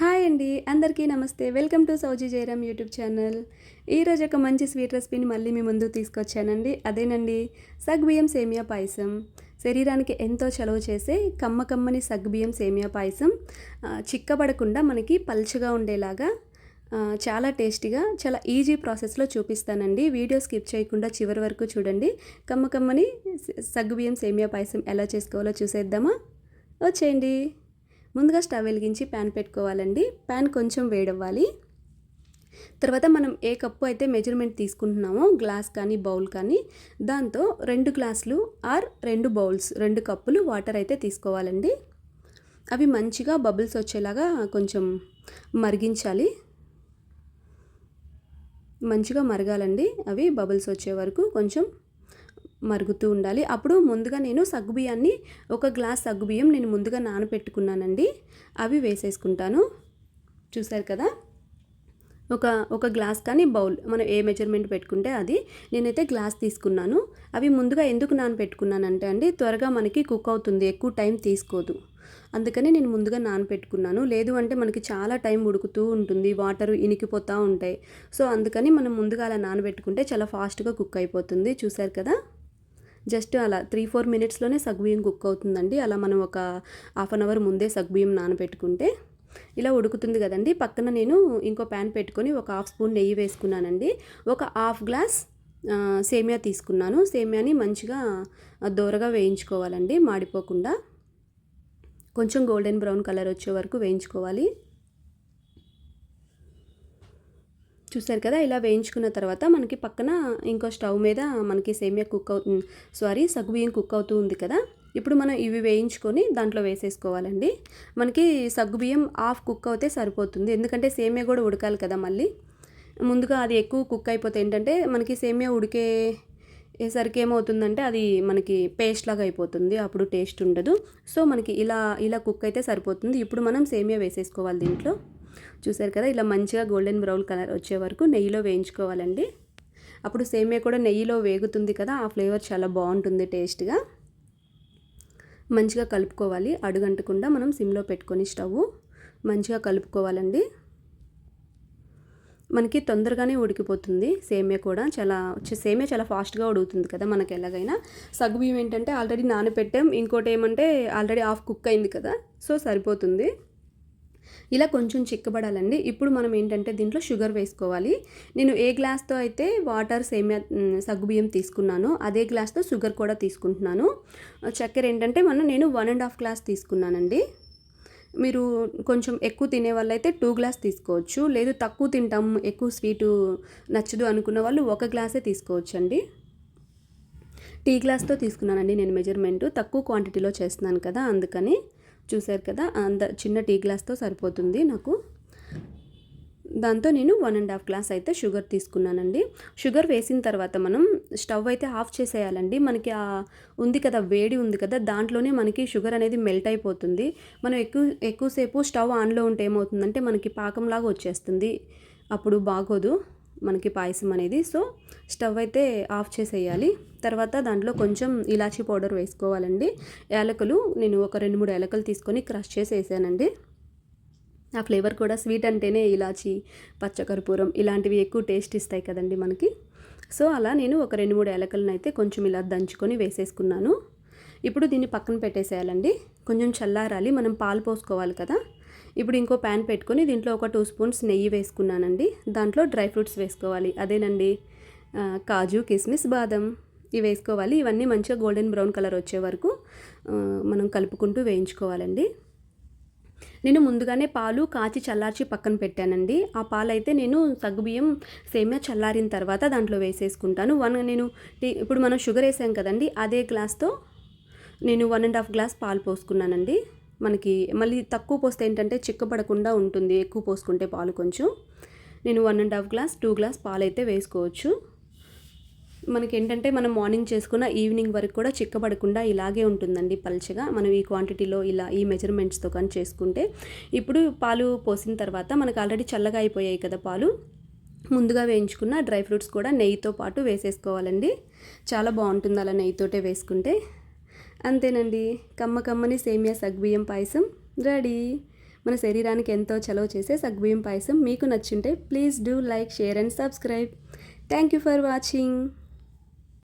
Hi అండి అందరికీ నమస్తే. వెల్కమ్ టు సౌజీ జయరామ్ యూట్యూబ్ ఛానల్. ఈరోజు ఒక మంచి స్వీట్ రెసిపీని మళ్ళీ మీ ముందు తీసుకొచ్చానండి. అదేనండి సగ్బియ్యం సేమియా పాయసం. శరీరానికి ఎంతో చలవ చేసే కమ్మ కమ్మని సగ్బియ్యం సేమియా పాయసం. చిక్కబడకుండా మనకి పల్చగా ఉండేలాగా చాలా టేస్టీగా చాలా ఈజీ ప్రాసెస్లో చూపిస్తానండి. వీడియో స్కిప్ చేయకుండా చివరి వరకు చూడండి. కమ్మ కమ్మని సగ్గుబియ్యం సేమియా పాయసం ఎలా చేసుకోవాలో చూసేద్దామా? వచ్చేయండి. ముందుగా స్టవ్ వెలిగించి ప్యాన్ పెట్టుకోవాలండి. ప్యాన్ కొంచెం వేడవ్వాలి. తర్వాత మనం ఏ కప్పు అయితే మెజర్మెంట్ తీసుకుంటున్నామో గ్లాస్ కానీ బౌల్ కానీ దాంతో రెండు గ్లాసులు ఆర్ రెండు బౌల్స్ రెండు కప్పులు వాటర్ అయితే తీసుకోవాలండి. అవి మంచిగా బబుల్స్ వచ్చేలాగా కొంచెం మరిగించాలి. మంచిగా మరగాలండి. అవి బబుల్స్ వచ్చే వరకు కొంచెం మరుగుతూ ఉండాలి. అప్పుడు ముందుగా నేను సగ్గుబియ్యాన్ని ఒక గ్లాస్ సగ్గుబియ్యం నేను ముందుగా నానబెట్టుకున్నానండి. అవి వేసేసుకుంటాను. చూసారు కదా? ఒక ఒక గ్లాస్ కానీ బౌల్ మనం ఏ మెజర్మెంట్ పెట్టుకుంటే అది నేనైతే గ్లాస్ తీసుకున్నాను. అవి ముందుగా ఎందుకు నానబెట్టుకున్నానంటే అండి త్వరగా మనకి కుక్ అవుతుంది ఎక్కువ టైం తీసుకోదు. అందుకని నేను ముందుగా నానబెట్టుకున్నాను. లేదు అంటే మనకి చాలా టైం ఉడుకుతూ ఉంటుంది వాటర్ ఇనికిపోతూ ఉంటాయి. సో అందుకని మనం ముందుగా అలా నానబెట్టుకుంటే చాలా ఫాస్ట్గా కుక్ అయిపోతుంది. చూసారు కదా? జస్ట్ అలా త్రీ ఫోర్ మినిట్స్లోనే సగ్బియ్యం కుక్ అవుతుందండి. అలా మనం ఒక హాఫ్ అన్ అవర్ ముందే సగ్బియ్యం నానబెట్టుకుంటే ఇలా ఉడుకుతుంది కదండి. పక్కన నేను ఇంకో ప్యాన్ పెట్టుకొని ఒక హాఫ్ స్పూన్ నెయ్యి వేసుకున్నానండి. ఒక హాఫ్ గ్లాస్ సేమియా తీసుకున్నాను. సేమియాని మంచిగా దోరగా వేయించుకోవాలండి మాడిపోకుండా. కొంచెం గోల్డెన్ బ్రౌన్ కలర్ వచ్చే వరకు వేయించుకోవాలి. చూసారు కదా ఇలా వేయించుకున్న తర్వాత మనకి పక్కన ఇంకో స్టవ్ మీద మనకి సేమియా కుక్ అవుతుంది సారీ సగ్గుబియ్యం కుక్ అవుతూ ఉంది కదా ఇప్పుడు మనం ఇవి వేయించుకొని దాంట్లో వేసేసుకోవాలండి. మనకి సగ్గుబియ్యం హాఫ్ కుక్ అవుతే సరిపోతుంది ఎందుకంటే సేమియా కూడా ఉడకాలి కదా మళ్ళీ. ముందుగా అది ఎక్కువ కుక్ అయిపోతే ఏంటంటే మనకి సేమియా ఉడికే సరికి ఏమవుతుందంటే అది మనకి పేస్ట్ లాగా అయిపోతుంది అప్పుడు టేస్ట్ ఉండదు. సో మనకి ఇలా ఇలా కుక్ అయితే సరిపోతుంది. ఇప్పుడు మనం సేమియా వేసేసుకోవాలి దీంట్లో. చూసారు కదా ఇలా మంచిగా గోల్డెన్ బ్రౌన్ కలర్ వచ్చే వరకు నెయ్యిలో వేయించుకోవాలండి. అప్పుడు సేమియా కూడా నెయ్యిలో వేగుతుంది కదా ఆ ఫ్లేవర్ చాలా బాగుంటుంది టేస్ట్గా. మంచిగా కలుపుకోవాలి అడుగంటకుండా మనం సిమ్లో పెట్టుకొని స్టవ్ మంచిగా కలుపుకోవాలండి. మనకి తొందరగానే ఉడికిపోతుంది సేమియా కూడా చాలా సేమియా చాలా ఫాస్ట్గా ఉడుకుతుంది కదా మనకి ఎలాగైనా. సగ్గుబియ్యం ఏంటంటే ఆల్రెడీ నానబెట్టాం ఇంకోటి ఏమంటే ఆల్రెడీ హాఫ్ కుక్ అయింది కదా సో సరిపోతుంది. ఇలా కొంచెం చిక్కబడాలండి. ఇప్పుడు మనం ఏంటంటే దీంట్లో షుగర్ వేసుకోవాలి. నేను ఏ గ్లాస్తో అయితే వాటర్ సేమియా సగ్గుబియ్యం తీసుకున్నానో అదే గ్లాస్తో షుగర్ కూడా తీసుకుంటున్నాను. చక్కెర ఏంటంటే మనం నేను వన్ అండ్ హాఫ్ గ్లాస్ తీసుకున్నానండి. మీరు కొంచెం ఎక్కువ తినే వాళ్ళైతే టూ గ్లాస్ తీసుకోవచ్చు. లేదు తక్కువ తింటాం ఎక్కువ స్వీటు నచ్చదు అనుకున్న వాళ్ళు ఒక గ్లాసే తీసుకోవచ్చు అండి టీ గ్లాస్తో తీసుకున్నానండి నేను మెజర్మెంట్. తక్కువ క్వాంటిటీలో చేస్తున్నాను కదా అందుకని. చూశారు కదా అంత చిన్న టీ గ్లాస్తో సరిపోతుంది నాకు. దాంతో నేను వన్ అండ్ హాఫ్ గ్లాస్ అయితే షుగర్ తీసుకున్నానండి. షుగర్ వేసిన తర్వాత మనం స్టవ్ అయితే ఆఫ్ చేసేయాలండి. మనకి ఆ ఉంది కదా వేడి ఉంది కదా దాంట్లోనే మనకి షుగర్ అనేది మెల్ట్ అయిపోతుంది. మనం ఎక్కువ ఎక్కువసేపు స్టవ్ ఆన్లో ఉంటే ఏమవుతుందంటే మనకి పాకంలాగా వచ్చేస్తుంది. అప్పుడు బాగోదు. మనకి పాయసం అనేది. సో స్టవ్ అయితే ఆఫ్ చేసేయాలి. తర్వాత దాంట్లో కొంచెం ఇలాచీ పౌడర్ వేసుకోవాలండి. యాలకులు నేను ఒక రెండు మూడు యాలకులు తీసుకొని క్రష్ చేసి వేసానండి ఆ ఫ్లేవర్ కూడా స్వీట్ అంటేనే ఇలాచి పచ్చకర్పూరం ఇలాంటివి ఎక్కువ టేస్ట్ ఇస్తాయి కదండి మనకి. సో అలా నేను ఒక రెండు మూడు ఏలకలను అయితే కొంచెం ఇలా దంచుకొని వేసేసుకున్నాను. ఇప్పుడు దీన్ని పక్కన పెట్టేసేయాలండి. కొంచెం చల్లారాలి. మనం పాలు పోసుకోవాలి కదా. ఇప్పుడు ఇంకో ప్యాన్ పెట్టుకొని దీంట్లో ఒక టూ స్పూన్స్ నెయ్యి వేసుకున్నానండి. దాంట్లో డ్రై ఫ్రూట్స్ వేసుకోవాలి. అదేనండి కాజు కిస్మిస్ బాదం ఇవి వేసుకోవాలి. ఇవన్నీ మంచిగా గోల్డెన్ బ్రౌన్ కలర్ వచ్చే వరకు మనం కలుపుకుంటూ వేయించుకోవాలండి. నేను ముందుగానే పాలు కాచి చల్లార్చి పక్కన పెట్టానండి. ఆ పాలు అయితే నేను సగ్గుబియ్యం సేమియా చల్లారిన తర్వాత దాంట్లో వేసేసుకుంటాను. వన్ నేను టీ- ఇప్పుడు మనం షుగర్ వేసాం కదండి అదే గ్లాస్తో నేను వన్ అండ్ హాఫ్ గ్లాస్ పాలు పోసుకున్నానండి. మనకి మళ్ళీ తక్కువ పోస్తే ఏంటంటే చిక్కబడకుండా ఉంటుంది. ఎక్కువ పోసుకుంటే పాలు కొంచెం. నేను one and half glass two glass పాలు అయితే వేసుకోవచ్చు. మనకి ఏంటంటే మనం మార్నింగ్ చేసుకున్న ఈవినింగ్ వరకు కూడా చిక్కబడకుండా ఇలాగే ఉంటుందండి పల్చగా. మనం ఈ క్వాంటిటీలో ఇలా ఈ మెజర్మెంట్స్తో కానీ చేసుకుంటే. ఇప్పుడు పాలు పోసిన తర్వాత మనకు ఆల్రెడీ చల్లగా అయిపోయాయి కదా పాలు. ముందుగా వేయించుకున్న డ్రై ఫ్రూట్స్ కూడా నెయ్యితో పాటు వేసేసుకోవాలండి. చాలా బాగుంటుంది అలా నెయ్యితోటే వేసుకుంటే. అంతేనండి. కమ్మ కమ్మని సేమియా సగ్బియ్యం పాయసం రెడీ. మన శరీరానికి ఎంతో చలవ చేసే సగ్బియ్యం పాయసం మీకు నచ్చింటే please do like share and subscribe. Thank you for watching.